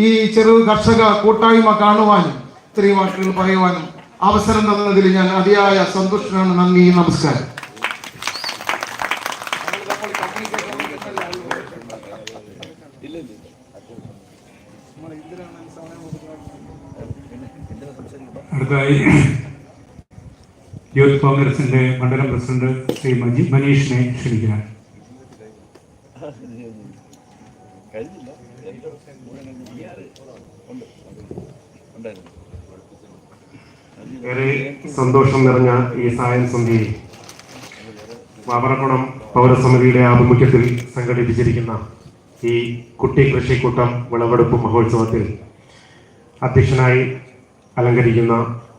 ഈ ചെറു കർഷക കൂട്ടായ്മ കാണുവാനും ഇത്രയും വാക്കുകൾ പറയുവാനും അവസരം തന്നതിൽ ഞാൻ അതിയായ സന്തുഷ്ടനാണ്. നന്ദി നമസ്കാരം. അടുത്തായി യൂത്ത് കോൺഗ്രസിന്റെ മണ്ഡലം പ്രസിഡന്റ് ശ്രീ മനീഷിനെ ക്ഷണിക്കുകയാണ്. ഏറെ സന്തോഷം നിറഞ്ഞ ഈ സായം സന്ധ്യയിൽ വാവറക്കുണം പൗരസമിതിയുടെ ആഭിമുഖ്യത്തിൽ സംഘടിപ്പിച്ചിരിക്കുന്ന ഈ കുട്ടി കൃഷിക്കൂട്ടം വിളവെടുപ്പ് മഹോത്സവത്തിൽ അധ്യക്ഷനായി അലങ്കരിക്കുന്ന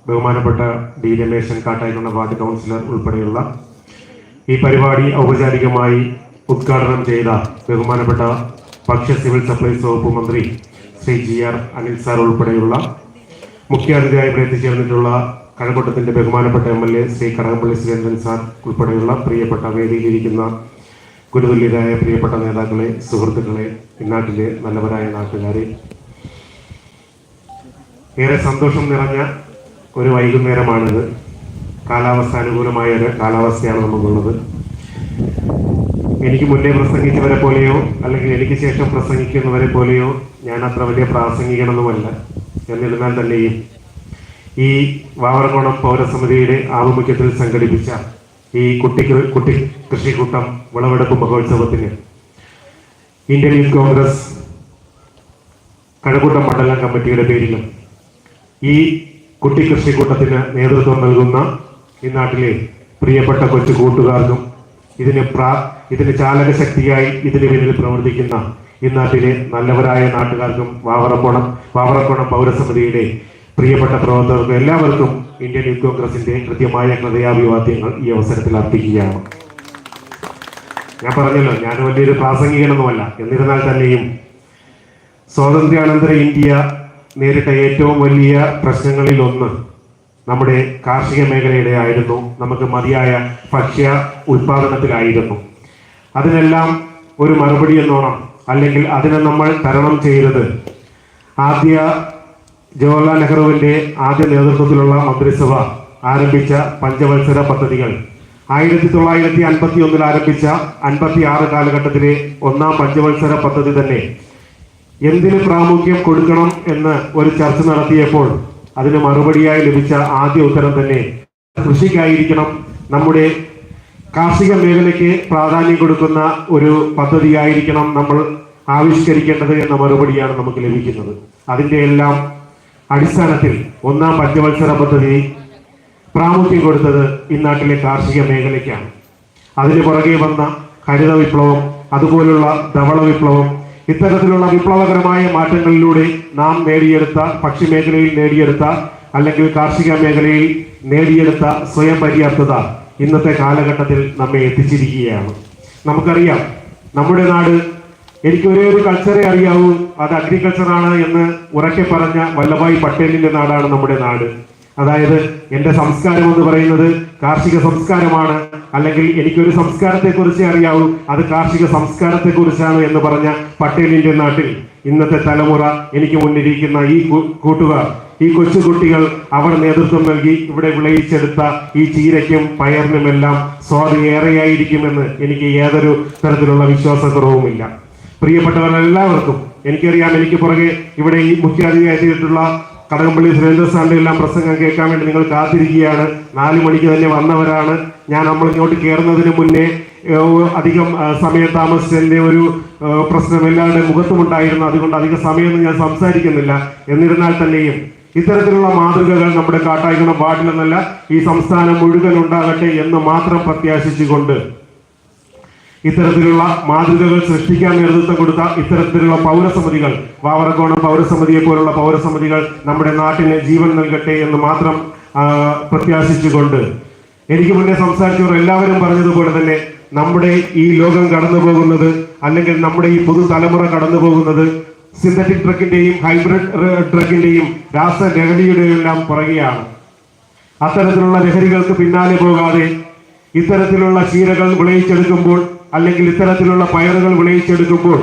ബഹുമാനപ്പെട്ട ഡി രമേശൻ കാട്ടായിക്കുള്ള വാർഡ് കൗൺസിലർ ഉൾപ്പെടെയുള്ള ഈ പരിപാടി ഔപചാരികമായി ഉദ്ഘാടനം ചെയ്ത ബഹുമാനപ്പെട്ട ഭക്ഷ്യ സിവിൽ സപ്ലൈസ് വകുപ്പ് മന്ത്രി Shri G R Anil sir ഉൾപ്പെടെയുള്ള മുഖ്യാതിഥിയായി ഇവിടെ എത്തിച്ചേർന്നിട്ടുള്ള കഴക്കൂട്ടത്തിന്റെ ബഹുമാനപ്പെട്ട M L A Shri Kadakampally Surendran sir ഉൾപ്പെടെയുള്ള പ്രിയപ്പെട്ട വേദിയിലിരിക്കുന്ന ഗുരുതുല്യരായ പ്രിയപ്പെട്ട നേതാക്കളെ സുഹൃത്തുക്കളെ ഇന്നാട്ടിലെ നല്ലവരായ നാട്ടുകാരെ. ഏറെ സന്തോഷം നിറഞ്ഞ ഒരു വൈകുന്നേരമാണിത്. കാലാവസ്ഥ അനുകൂലമായ ഒരു കാലാവസ്ഥയാണ് നമുക്കുള്ളത്. എനിക്ക് മുന്നേ പ്രസംഗിച്ചവരെ പോലെയോ അല്ലെങ്കിൽ എനിക്ക് ശേഷം പ്രസംഗിക്കുന്നവരെ പോലെയോ ഞാൻ അത്ര വലിയ പ്രാസംഗികണമെന്നുമല്ല എന്നിരുന്നാൽ തന്നെയും. ഈ വാവറകോണം പൗരസമിതിയുടെ ആഭിമുഖ്യത്തിൽ സംഘടിപ്പിച്ച ഈ കുട്ടി കുട്ടി കൃഷിക്കൂട്ടം വിളവെടുപ്പ് മഹോത്സവത്തിന് ഇന്ത്യൻ യൂത്ത് കോൺഗ്രസ് കഴക്കൂട്ടം മണ്ഡലം കമ്മിറ്റിയുടെ പേരിലും ഈ കുട്ടി കൃഷിക്കൂട്ടത്തിന് നേതൃത്വം നൽകുന്ന ഈ നാട്ടിലെ പ്രിയപ്പെട്ട കൊച്ചു കൂട്ടുകാർക്കും ഇതിന് പ്രാ ഇതിന് ചാലകശക്തിയായി ഇതിന് പിന്നിൽ പ്രവർത്തിക്കുന്ന ഈ നാട്ടിലെ നല്ലവരായ നാട്ടുകാർക്കും വാവറക്കോണം വാവറക്കോണം പൗരസമിതിയുടെ പ്രിയപ്പെട്ട പ്രവർത്തകർക്കും എല്ലാവർക്കും ഇന്ത്യൻ യൂത്ത് കോൺഗ്രസിന്റെ കൃത്യമായ ഹൃദയാഭിവാദ്യങ്ങൾ ഈ അവസരത്തിൽ അർപ്പിക്കുകയാണ്. ഞാൻ പറഞ്ഞല്ലോ ഞാൻ വലിയൊരു പ്രാസംഗികനൊന്നുമല്ല. എന്നിരുന്നാൽ തന്നെയും സ്വാതന്ത്ര്യാനന്തര ഇന്ത്യ നേരിട്ട ഏറ്റവും വലിയ പ്രശ്നങ്ങളിൽ ഒന്ന് നമ്മുടെ കാർഷിക മേഖലയുടെ ആയിരുന്നു നമുക്ക് മതിയായ ഭക്ഷ്യ ഉൽപാദനത്തിലായിരുന്നു അതിനെല്ലാം ഒരു മറുപടി എന്നോണം. അല്ലെങ്കിൽ അതിനെ നമ്മൾ തരണം ചെയ്തത് ആദ്യ ജവഹർലാൽ നെഹ്റുവിന്റെ ആദ്യ നേതൃത്വത്തിലുള്ള മന്ത്രിസഭ ആരംഭിച്ച പഞ്ചവത്സര പദ്ധതികൾ. ആയിരത്തി തൊള്ളായിരത്തി അൻപത്തി ഒന്നിൽ ആരംഭിച്ച അൻപത്തി ആറ് കാലഘട്ടത്തിലെ ഒന്നാം പഞ്ചവത്സര പദ്ധതി തന്നെ. എന്തിന് പ്രാമുഖ്യം കൊടുക്കണം എന്ന് ഒരു ചർച്ച നടത്തിയപ്പോൾ അതിന് മറുപടിയായി ലഭിച്ച ആദ്യ ഉത്തരം തന്നെ. കൃഷിക്കായിരിക്കണം. നമ്മുടെ കാർഷിക മേഖലയ്ക്ക് പ്രാധാന്യം കൊടുക്കുന്ന ഒരു പദ്ധതിയായിരിക്കണം നമ്മൾ ആവിഷ്കരിക്കേണ്ടത് എന്ന മറുപടിയാണ് നമുക്ക് ലഭിക്കുന്നത്. അതിന്റെ എല്ലാം അടിസ്ഥാനത്തിൽ ഒന്നാം പഞ്ചവത്സര പദ്ധതി പ്രാമുഖ്യം കൊടുത്തത് ഇന്നാട്ടിലെ കാർഷിക മേഖലയ്ക്കാണ്. അതിന് പുറകെ വന്ന ഹരിത വിപ്ലവം അതുപോലുള്ള ധവള വിപ്ലവം ഇത്തരത്തിലുള്ള വിപ്ലവകരമായ മാറ്റങ്ങളിലൂടെ നാം നേടിയെടുത്ത ഭക്ഷ്യ മേഖലയിൽ നേടിയെടുത്ത അല്ലെങ്കിൽ കാർഷിക മേഖലയിൽ നേടിയെടുത്ത സ്വയം പര്യാപ്തത ഇന്നത്തെ കാലഘട്ടത്തിൽ നമ്മെ എത്തിച്ചിരിക്കുകയാണ്. നമുക്കറിയാം നമ്മുടെ നാട് എനിക്ക് ഒരേ ഒരു കൾച്ചറെ അറിയാവൂ. അത് അഗ്രികൾച്ചറാണ് എന്ന് ഉറക്കെ പറഞ്ഞ വല്ലഭായ് പട്ടേലിന്റെ നാടാണ് നമ്മുടെ നാട്. അതായത് എന്റെ സംസ്കാരം എന്ന് പറയുന്നത് കാർഷിക സംസ്കാരമാണ്. അല്ലെങ്കിൽ എനിക്കൊരു സംസ്കാരത്തെ കുറിച്ചേ അറിയാവൂ. അത് കാർഷിക സംസ്കാരത്തെക്കുറിച്ചാണ് എന്ന് പറഞ്ഞ പട്ടേലിന്റെ നാട്ടിൽ ഇന്നത്തെ തലമുറ എനിക്ക് മുന്നിരിക്കുന്ന ഈ കൂട്ടുകാർ ഈ കൊച്ചുകുട്ടികൾ അവർ നേതൃത്വം നൽകി ഇവിടെ വിളയിച്ചെടുത്ത ഈ ചീരയ്ക്കും പയറിനുമെല്ലാം സ്വാദ് ഏറെയായിരിക്കുമെന്ന് എനിക്ക് യാതൊരു തരത്തിലുള്ള വിശ്വാസക്കുറവുമില്ല. പ്രിയപ്പെട്ടവരെല്ലാവർക്കും എനിക്കറിയാം എനിക്ക് പുറകെ ഇവിടെ ഈ മുഖ്യാതിഥിയായി എത്തിയിട്ടുള്ള കടകംപള്ളി സുരേന്ദ്ര സാറിന്റെ എല്ലാം പ്രസംഗം കേൾക്കാൻ വേണ്ടി നിങ്ങൾ കാത്തിരിക്കുകയാണ്. നാല് മണിക്ക് തന്നെ വന്നവരാണ്. ഞാൻ നമ്മൾ ഇങ്ങോട്ട് കയറുന്നതിന് മുന്നേ അധികം സമയ താമസിച്ചതിന്റെ ഒരു പ്രശ്നം എല്ലാവരുടെ മുഖത്തുമുണ്ടായിരുന്നു. അതുകൊണ്ട് അധികം സമയമൊന്നും ഞാൻ സംസാരിക്കുന്നില്ല. എന്നിരുന്നാൽ തന്നെയും ഇത്തരത്തിലുള്ള മാതൃകകൾ നമ്മുടെ കാട്ടായിക്കണം പാടില്ലെന്നല്ല ഈ സംസ്ഥാനം മുഴുവൻ ഉണ്ടാകട്ടെ എന്ന് മാത്രം പ്രത്യാശിച്ചുകൊണ്ട് ഇത്തരത്തിലുള്ള മാതൃകകൾ സൃഷ്ടിക്കാൻ നേതൃത്വം കൊടുത്ത ഇത്തരത്തിലുള്ള പൗരസമിതികൾ വാവറക്കോണം പൗരസമിതിയെ പോലുള്ള പൗരസമിതികൾ നമ്മുടെ നാട്ടിന് ജീവൻ നൽകട്ടെ എന്ന് മാത്രം പ്രത്യാശിച്ചുകൊണ്ട്. എനിക്ക് മുന്നേ സംസാരിച്ചവർ എല്ലാവരും പറഞ്ഞതുപോലെ തന്നെ നമ്മുടെ ഈ ലോകം കടന്നു പോകുന്നത് അല്ലെങ്കിൽ നമ്മുടെ ഈ പുതുതലമുറ കടന്നു പോകുന്നത് സിന്തറ്റിക് ഡ്രഗിന്റെയും ഹൈബ്രിഡ് ഡ്രഗിന്റെയും രാസലഹരിയുടെയും എല്ലാം പുറകെയാണ്. അത്തരത്തിലുള്ള ലഹരികൾക്ക് പിന്നാലെ പോകാതെ ഇത്തരത്തിലുള്ള ചീരകൾ വിളയിച്ചെടുക്കുമ്പോൾ അല്ലെങ്കിൽ ഇത്തരത്തിലുള്ള പയറുകൾ വിളയിച്ചെടുക്കുമ്പോൾ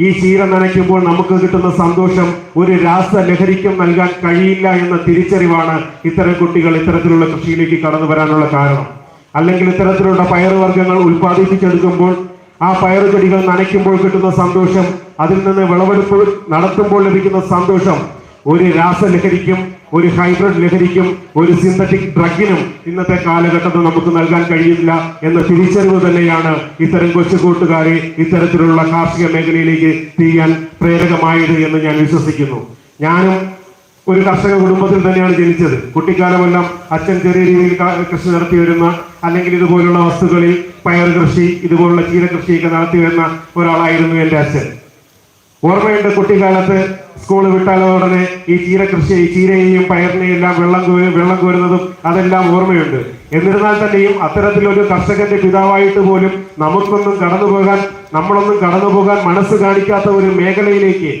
ഈ ചീര നനയ്ക്കുമ്പോൾ നമുക്ക് കിട്ടുന്ന സന്തോഷം ഒരു രാസലഹരിക്കും നൽകാൻ കഴിയില്ല എന്ന തിരിച്ചറിവാണ് ഇത്തരം കുട്ടികൾ ഇത്തരത്തിലുള്ള കൃഷിയിലേക്ക് കടന്നു വരാനുള്ള കാരണം. അല്ലെങ്കിൽ ഇത്തരത്തിലുള്ള പയറുവർഗങ്ങൾ ഉൽപ്പാദിപ്പിച്ചെടുക്കുമ്പോൾ ആ പയറുചെടികൾ നനയ്ക്കുമ്പോൾ കിട്ടുന്ന സന്തോഷം അതിൽ നിന്ന് വിളവെടുപ്പ് നടത്തുമ്പോൾ ലഭിക്കുന്ന സന്തോഷം. ഒരു രാസ ലഹരിക്കും ഒരു ഹൈബ്രിഡ് ലഹരിക്കും ഒരു സിന്തറ്റിക് ഡ്രഗിനും ഇന്നത്തെ കാലഘട്ടത്തിൽ നമുക്ക് നൽകാൻ കഴിയില്ല എന്ന തിരിച്ചറിവ് തന്നെയാണ് ഇത്തരം കൊച്ചു കൂട്ടുകാരെ ഇത്തരത്തിലുള്ള കാർഷിക മേഖലയിലേക്ക് തീയാൻ പ്രേരകമായത് എന്ന് ഞാൻ വിശ്വസിക്കുന്നു. ഞാനും ഒരു കർഷക കുടുംബത്തിൽ തന്നെയാണ് ജനിച്ചത്. കുട്ടിക്കാലമെല്ലാം അച്ഛൻ ചെറിയ രീതിയിൽ കൃഷി നടത്തി വരുന്ന അല്ലെങ്കിൽ ഇതുപോലുള്ള വസ്തുക്കളിൽ പയർ കൃഷി ഇതുപോലുള്ള ചീര കൃഷിയൊക്കെ നടത്തി വരുന്ന ഒരാളായിരുന്നു എന്റെ അച്ഛൻ. ഓർമ്മയുണ്ട് കുട്ടിക്കാലത്ത് സ്കൂൾ വിട്ടാലോടനെ ഈ ചീര കൃഷി ഈ ചീരയെയും പയറിനെയും എല്ലാം വെള്ളം വെള്ളം കോരുന്നതും അതെല്ലാം ഓർമ്മയുണ്ട്. എന്നിരുന്നാൽ തന്നെയും അത്തരത്തിലൊരു കർഷകന്റെ പിതാവായിട്ട് പോലും നമുക്കൊന്നും കടന്നു പോകാൻ നമ്മളൊന്നും കടന്നു പോകാൻ മനസ്സ് കാണിക്കാത്ത ഒരു മേഖലയിലേക്ക്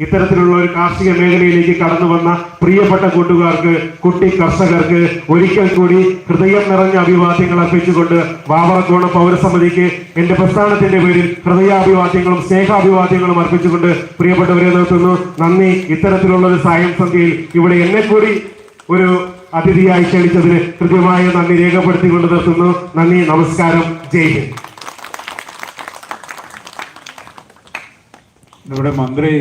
ഇത്തരത്തിലുള്ള ഒരു കാർഷിക മേഖലയിലേക്ക് കടന്നു വന്ന പ്രിയപ്പെട്ട കൂട്ടുകാർക്ക് കുട്ടി കർഷകർക്ക് ഒരിക്കൽ കൂടി ഹൃദയം നിറഞ്ഞ അഭിവാദ്യങ്ങൾ അർപ്പിച്ചുകൊണ്ട് വാവറക്കോണ പൗരസമിതിക്ക് എന്റെ പ്രസ്ഥാനത്തിന്റെ പേരിൽ ഹൃദയാഭിവാദ്യങ്ങളും സ്നേഹാഭിവാദ്യങ്ങളും അർപ്പിച്ചുകൊണ്ട് പ്രിയപ്പെട്ടവരെ നിർത്തുന്നു. നന്ദി. ഇത്തരത്തിലുള്ള ഒരു സായം സന്ധ്യയിൽ ഇവിടെ എന്നെ കൂടി ഒരു അതിഥിയായി ക്ഷണിച്ചതിന് കൃത്യമായ നന്ദി രേഖപ്പെടുത്തിക്കൊണ്ട് നിർത്തുന്നു. നന്ദി. നമസ്കാരം. ജയ് ഹിന്ദ്. നമ്മുടെ മന്ത്രി